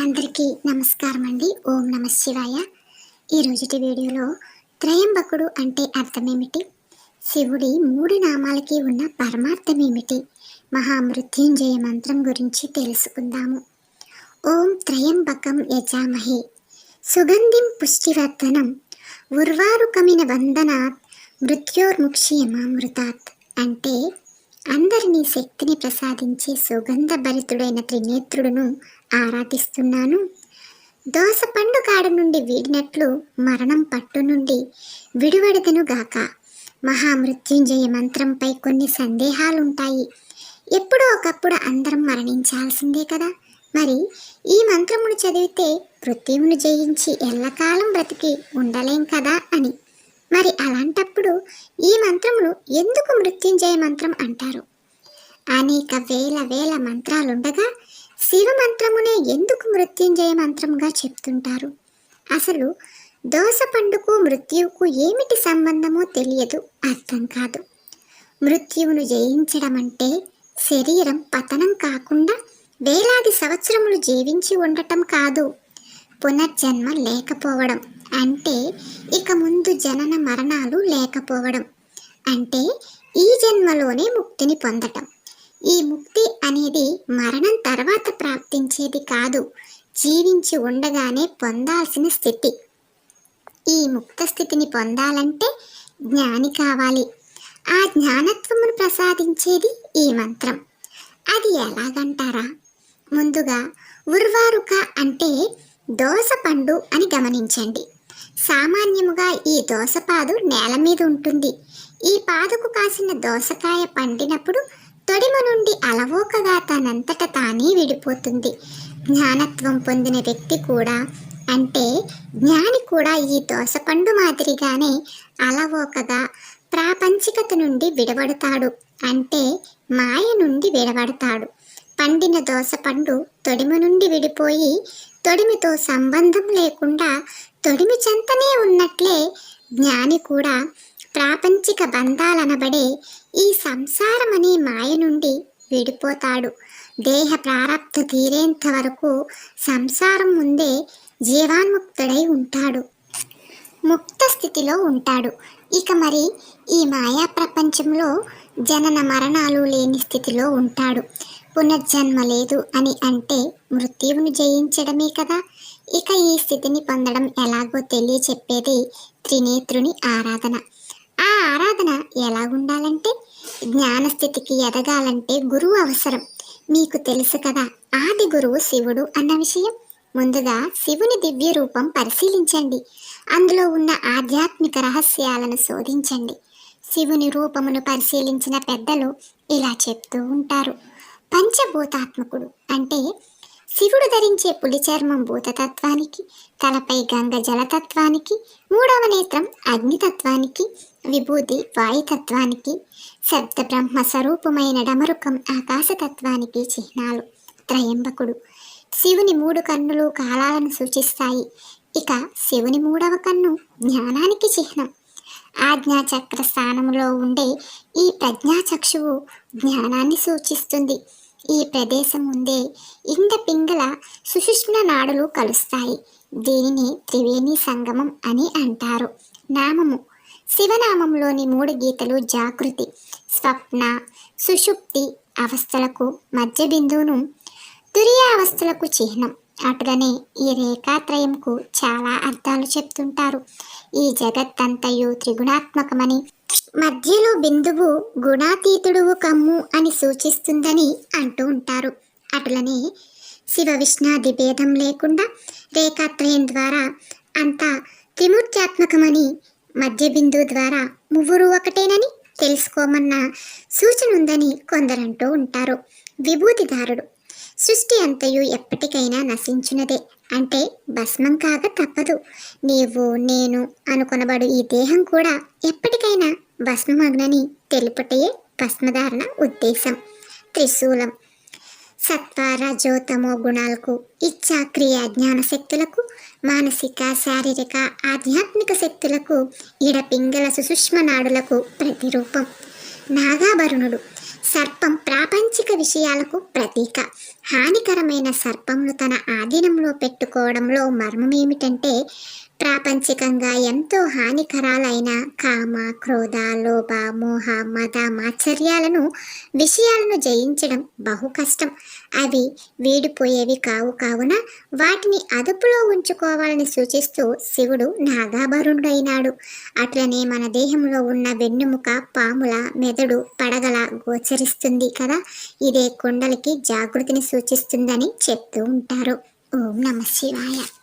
అందరికీ నమస్కారం అండి ఓం నమ శివాయ. ఈరోజుటి వీడియోలో త్రయంబకుడు అంటే అర్థమేమిటి? శివుడి మూడు నామాలకి ఉన్న పరమార్థమేమిటి? మహామృత్యుంజయ మంత్రం గురించి తెలుసుకుందాము. ఓం త్రయంబకం యజామహే. సుగంధిం పుష్టివర్ధనం. ఉర్వారుకమిన వందనాత్. మృత్యోర్ముక్షియమామృతాత్. అంటే అందరినీ శక్తిని ప్రసాదించే సుగంధ భరితుడైన త్రినేత్రుడును ఆరాధిస్తున్నాను. దోస పండు కాడ నుండి వీడినట్లు మరణం పట్టు నుండి విడువడదనుగాక మహామృత్యుంజయ మంత్రంపై కొన్ని సందేహాలుంటాయి. ఎప్పుడో ఒకప్పుడు అందరం మరణించాల్సిందే కదా. మరి ఈ మంత్రమును చదివితే మృత్యువును జయించి ఎల్లకాలం బ్రతికి ఉండలేం కదా అని. మరి అలాంటప్పుడు ఈ మంత్రమును ఎందుకు మృత్యుంజయ మంత్రం అంటారు. అనేక వేల వేల మంత్రాలుండగా శివ మంత్రమునే ఎందుకు మృత్యుంజయ మంత్రంగా చెప్తుంటారు? అసలు దోస పండుకు మృత్యువుకు ఏమిటి సంబంధమో తెలియదు అర్థం కాదు. మృత్యువును జయించడం అంటే శరీరం పతనం కాకుండా వేలాది సంవత్సరములు జీవించి ఉండటం కాదు. పునర్జన్మ లేకపోవడం అంటే ఇక ముందు జనన మరణాలు లేకపోవడం. అంటే ఈ జన్మలోనే ముక్తిని పొందటం. ఈ ముక్తి అనేది మరణం తర్వాత ప్రాప్తించేది కాదు జీవించి ఉండగానే పొందాల్సిన స్థితి. ఈ ముక్త స్థితిని పొందాలంటే జ్ఞాని కావాలి. ఆ జ్ఞానత్వమును ప్రసాదించేది ఈ మంత్రం. అది ఎలాగంటారా? ముందుగా ఉర్వారుక అంటే దోస పండు అని గమనించండి. సామాన్యముగా ఈ దోసపాదు నేల మీద ఉంటుంది. ఈ పాదుకు కాసిన దోసకాయ పండినప్పుడు తొడిమ నుండి అలవోకగా తనంతట తానే విడిపోతుంది. జ్ఞానత్వం పొందిన వ్యక్తి కూడా అంటే జ్ఞాని కూడా ఈ దోసపండు మాదిరిగానే అలవోకగా ప్రాపంచికత నుండి విడబడతాడు. అంటే మాయ నుండి విడబడతాడు. పండిన దోసపండు తొడిమ నుండి విడిపోయి తొడిమితో సంబంధం లేకుండా తొడిమి చెంతనే ఉన్నట్లే జ్ఞాని కూడా ప్రాపంచిక బంధాలనబడే ఈ సంసారం అనే మాయ నుండి విడిపోతాడు. దేహ ప్రారబ్ధ తీరేంత వరకు సంసారం ముందే జీవాన్ముక్తుడై ఉంటాడు. ముక్త స్థితిలో ఉంటాడు. ఇక మరి ఈ మాయా ప్రపంచంలో జనన మరణాలు లేని స్థితిలో ఉంటాడు. పునర్జన్మ లేదు అని అంటే మృత్యువును జయించడమే కదా. ఇక ఈ స్థితిని పొందడం ఎలాగో తెలియచెప్పేది త్రినేత్రుని ఆరాధన. ఆరాధన ఎలా ఉండాలంటే జ్ఞానస్థితికి ఎదగాలంటే గురువు అవసరం. మీకు తెలుసు కదా ఆది గురువు శివుడు అన్న విషయం. ముందుగా శివుని దివ్య రూపం పరిశీలించండి. అందులో ఉన్న ఆధ్యాత్మిక రహస్యాలను శోధించండి. శివుని రూపమును పరిశీలించిన పెద్దలు ఇలా చెప్తూ ఉంటారు. పంచభూతాత్మకుడు అంటే శివుడు ధరించే పులి చర్మం భూతతత్వానికి తలపై గంగ జలతత్వానికి మూడవ నేత్రం అగ్నితత్వానికి విభూతి వాయుతత్వానికి శబ్ద బ్రహ్మ స్వరూపమైన డమరుకం ఆకాశతత్వానికి చిహ్నాలు. త్రయంబకుడు. శివుని మూడు కన్నులు కాలాలను సూచిస్తాయి. ఇక శివుని మూడవ కన్ను జ్ఞానానికి చిహ్నం. ఆజ్ఞాచక్ర స్థానంలో ఉండే ఈ ప్రజ్ఞాచక్షువు జ్ఞానాన్ని సూచిస్తుంది. ఈ ప్రదేశం ఉందే ఇంద పింగళ సుషుష్ణ నాడులు కలుస్తాయి. దీనిని త్రివేణి సంగమం అని అంటారు. నామము. శివనామంలోని మూడు గీతలు జాగృతి స్వప్న సుషుప్తి అవస్థలకు మధ్య బిందువును తురియావస్థలకు చిహ్నం. అటులనే ఈ రేఖాత్రయంకు చాలా అర్థాలు చెప్తుంటారు. ఈ జగత్తంతయు త్రిగుణాత్మకమని మధ్యలో బిందువు గుణాతీతుడువు కమ్ము అని సూచిస్తుందని అంటూ ఉంటారు. అటులనే శివ విష్ణాది భేదం లేకుండా రేఖాత్రయం ద్వారా అంతా త్రిమూర్త్యాత్మకమని మధ్య బిందువు ద్వారా మువ్వురు ఒకటేనని తెలుసుకోమన్న సూచన ఉందని కొందరంటూ ఉంటారు. విభూతిదారుడు సృష్టి అంతయు ఎప్పటికైనా నశించునదే. అంటే భస్మం కాక తప్పదు. నీవు నేను అనుకొనబడు ఈ దేహం కూడా ఎప్పటికైనా భస్మమగ్నని తెలుపటయే భస్మధారణ ఉద్దేశం. త్రిశూలం. సత్వ జ్యోతమో గుణాలకు ఇచ్చా క్రియా జ్ఞాన శక్తులకు మానసిక శారీరక ఆధ్యాత్మిక శక్తులకు ఇడ పింగళ సుషుష్మ నాడులకు ప్రతిరూపం. నాగాభరణుడు. సర్పం ప్రాపంచిక విషయాలకు ప్రతీక. హానికరమైన సర్పంను తన ఆధీనంలో పెట్టుకోవడంలో మర్మం ఏమిటంటే ప్రాపంచికంగా ఎంతో హానికరాలైన కామ క్రోధ లోభ మోహ మద మాచర్యాలను విషయాలను జయించడం బహు కష్టం. అవి వీడిపోయేవి కావు కావున వాటిని అదుపులో ఉంచుకోవాలని సూచిస్తూ శివుడు నాగాభరుడైనాడు. అట్లనే మన దేహంలో ఉన్న వెన్నుముక పాముల మెదడు పడగల గోచరిస్తుంది కదా? ఇదే కుండలికి జాగృతిని సూచిస్తుందని చెప్తూ ఉంటారు. ఓం నమ శివాయ.